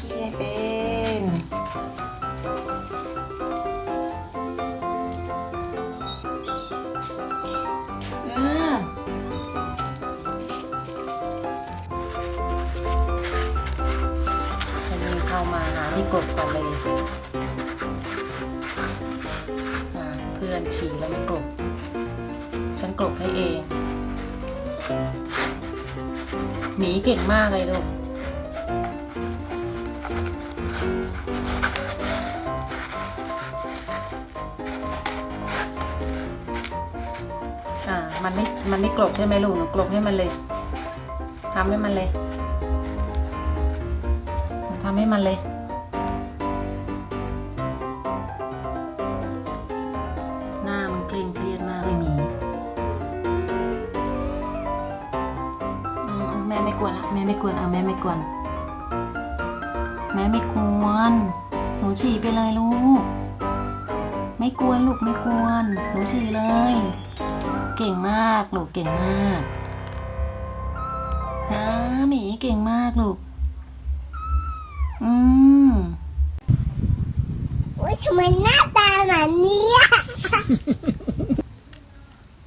ขี้ให้เป็นเออฉันมีเข้ามาหาพี่กบก่อนเลยอ่าเพื่อนฉี่แล้วไม่กบฉันกบให้เองหมีเก่งมากเลยลูก มันไม่ มันไม่กลบใช่ไหมลูกหนูกลบให้มันเลยทำให้มันเลยหนูทำให้มันเลย หน้ามันเคร่งเครียดมากเลยมีแม่ไม่กวนละแม่ไม่กวนเอาแม่ไม่กวนแม่ไม่กวนหนูฉี่ไปเลยลูก ไม่กวนลูกไม่กวนหนูฉี่เลย เก่งมากลูกเก่งมากนะหมีเก่งมากลูก อืมอุ้ยทำไมหน้าตาแบบนี้อะ